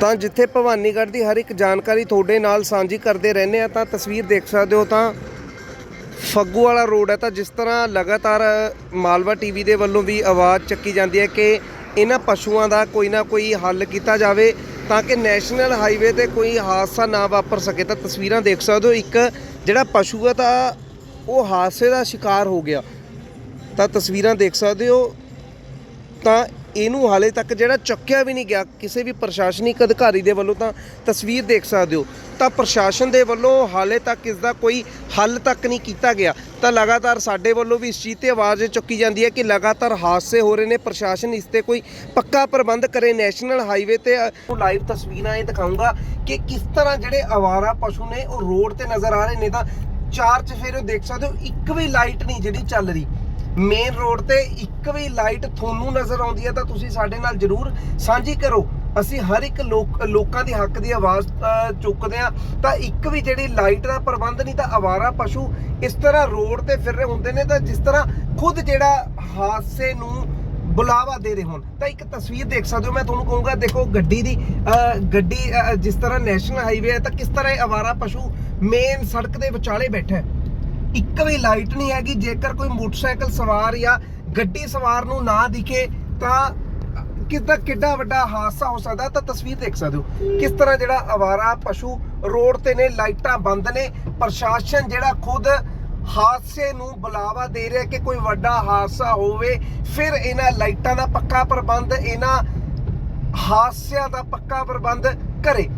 ਤਾਂ ਜਿੱਥੇ ਭਵਾਨੀਗੜ੍ਹ ਦੀ ਹਰ ਇੱਕ ਜਾਣਕਾਰੀ ਤੁਹਾਡੇ ਨਾਲ ਸਾਂਝੀ ਕਰਦੇ ਰਹਿੰਦੇ ਆ ਤਾਂ ਤਸਵੀਰ ਦੇਖ ਸਕਦੇ ਹੋ ਤਾਂ ਫੱਗੂ ਵਾਲਾ ਰੋਡ ਹੈ। ਤਾਂ ਜਿਸ ਤਰ੍ਹਾਂ ਲਗਾਤਾਰ ਮਾਲਵਾ ਟੀਵੀ ਦੇ ਵੱਲੋਂ ਵੀ ਆਵਾਜ਼ ਚੱਕੀ ਜਾਂਦੀ ਹੈ ਕਿ ਇਹਨਾਂ ਪਸ਼ੂਆਂ ਦਾ ਕੋਈ ਨਾ ਕੋਈ ਹੱਲ ਕੀਤਾ ਜਾਵੇ ਤਾਂ ਕਿ ਨੈਸ਼ਨਲ ਹਾਈਵੇ ਤੇ ਕੋਈ ਹਾਦਸਾ ਨਾ ਵਾਪਰ ਸਕੇ। ਤਾਂ ਤਸਵੀਰਾਂ ਦੇਖ ਸਕਦੇ ਹੋ, ਇੱਕ ਜਿਹੜਾ ਪਸ਼ੂ ਹੈ ਤਾਂ ਉਹ ਹਾਦਸੇ ਦਾ ਸ਼ਿਕਾਰ ਹੋ ਗਿਆ। ਤਾਂ ਤਸਵੀਰਾਂ ਦੇਖ ਸਕਦੇ ਹੋ ਤਾਂ ਇਹਨੂੰ ਹਾਲੇ ਤੱਕ ਜਿਹੜਾ ਚੱਕਿਆ ਵੀ ਨਹੀਂ ਗਿਆ, ਕਿਸੇ ਵੀ ਪ੍ਰਸ਼ਾਸਨਿਕ ਅਧਿਕਾਰੀ ਦੇ ਵੱਲੋਂ ਤਾਂ ਤਸਵੀਰ ਦੇਖ ਸਕਦੇ ਹੋ। ਤਾਂ ਪ੍ਰਸ਼ਾਸਨ ਦੇ ਵੱਲੋਂ ਹਾਲੇ ਤੱਕ ਇਸ ਦਾ ਕੋਈ ਹੱਲ ਤੱਕ ਨਹੀਂ ਕੀਤਾ ਗਿਆ। ਤਾਂ ਲਗਾਤਾਰ ਸਾਡੇ ਵੱਲੋਂ ਵੀ ਇਸ ਚੀਜ਼ ਤੇ ਆਵਾਜ਼ ਚੁੱਕੀ ਜਾਂਦੀ ਹੈ ਕਿ ਲਗਾਤਾਰ ਹਾਦਸੇ ਹੋ ਰਹੇ ਨੇ। ਪ੍ਰਸ਼ਾਸਨ ਇਸ ਤੇ ਕੋਈ ਪੱਕਾ ਪ੍ਰਬੰਧ ਕਰੇ ਨੈਸ਼ਨਲ ਹਾਈਵੇ ਤੇ। ਲਾਈਵ ਤਸਵੀਰਾਂ ਇਹ ਦਿਖਾਊਂਗਾ ਕਿ ਕਿਸ ਤਰ੍ਹਾਂ ਜਿਹੜੇ ਆਵਾਰਾ ਪਸ਼ੂ ਨੇ ਉਹ ਰੋਡ ਤੇ ਨਜ਼ਰ ਆ ਰਹੇ ਨੇ। ਤਾਂ ਚਾਰ ਚਫੇਰੇ ਦੇਖ ਸਕਦੇ ਹੋ, ਇੱਕ ਵੀ ਲਾਈਟ ਨਹੀਂ ਜਿਹੜੀ ਚੱਲ ਰਹੀ। ਮੇਨ ਰੋਡ ਤੇ ਇੱਕ ਵੀ ਲਾਈਟ ਤੁਹਾਨੂੰ ਨਜ਼ਰ ਆਉਂਦੀ ਹੈ ਤਾਂ ਤੁਸੀਂ ਸਾਡੇ ਨਾਲ ਜਰੂਰ ਸਾਂਝੀ ਕਰੋ। ਅਸੀਂ ਹਰ ਇੱਕ ਲੋਕ ਲੋਕਾਂ ਦੀ ਹੱਕ ਦੀ ਆਵਾਜ਼ ਚੁੱਕਦੇ ਆ ਤਾਂ ਇੱਕ ਵੀ ਜਿਹੜੀ ਲਾਈਟ ਦਾ ਪ੍ਰਬੰਧ ਨਹੀਂ ਤਾਂ ਆਵਾਰਾ ਪਸ਼ੂ ਇਸ ਤਰ੍ਹਾਂ ਰੋਡ ਤੇ ਫਿਰ ਰਹੇ ਹੁੰਦੇ ਨੇ ਤਾਂ ਜਿਸ ਤਰ੍ਹਾਂ ਖੁਦ ਜਿਹੜਾ ਹਾਦਸੇ ਨੂੰ ਬੁਲਾਵਾ ਦੇ ਰਹੇ ਹੋਣ। ਤਾਂ ਇੱਕ ਤਸਵੀਰ ਦੇਖ ਸਕਦੇ ਹੋ ਮੈਂ ਤੁਹਾਨੂੰ ਕਹੂੰਗਾ ਦੇਖੋ ਗੱਡੀ ਦੀ ਅ, ਗੱਡੀ ਜਿਸ ਤਰ੍ਹਾਂ ਨੈਸ਼ਨਲ ਹਾਈਵੇ ਹੈ ਤਾਂ ਕਿਸ ਤਰ੍ਹਾਂ ਇਹ ਆਵਾਰਾ ਪਸ਼ੂ ਮੇਨ ਸੜਕ ਦੇ ਵਿਚਾਲੇ ਬੈਠਾ ਹੈ। ਇੱਕ ਵੀ ਲਾਈਟ ਨਹੀਂ ਹੈਗੀ, ਜੇਕਰ ਕੋਈ ਮੋਟਰਸਾਈਕਲ ਸਵਾਰ ਜਾਂ ਗੱਡੀ ਸਵਾਰ ਨੂੰ ਨਾ ਦਿਖੇ, ਤਾਂ ਕਿੱਦਾਂ ਕਿੱਡਾ ਵੱਡਾ ਹਾਦਸਾ ਹੋ ਸਕਦਾ? ਤਾਂ ਤਸਵੀਰ ਦੇਖ ਸਕਦੇ ਹੋ। ਕਿਸ ਤਰ੍ਹਾਂ ਜਿਹੜਾ ਆਵਾਰਾ ਪਸ਼ੂ ਰੋਡ ਤੇ ਨੇ, ਲਾਈਟਾਂ ਬੰਦ ਨੇ। ਪ੍ਰਸ਼ਾਸਨ ਜਿਹੜਾ ਖੁਦ ਹਾਦਸੇ ਨੂੰ ਬੁਲਾਵਾ ਦੇ ਰਿਹਾ ਕਿ ਕੋਈ ਵੱਡਾ ਹਾਦਸਾ ਹੋਵੇ, ਫਿਰ ਇਹਨਾਂ ਲਾਈਟਾਂ ਦਾ ਪੱਕਾ ਪ੍ਰਬੰਧ, ਇਹਨਾਂ ਹਾਦਸਿਆਂ ਦਾ ਪੱਕਾ ਪ੍ਰਬੰਧ ਕਰੇ।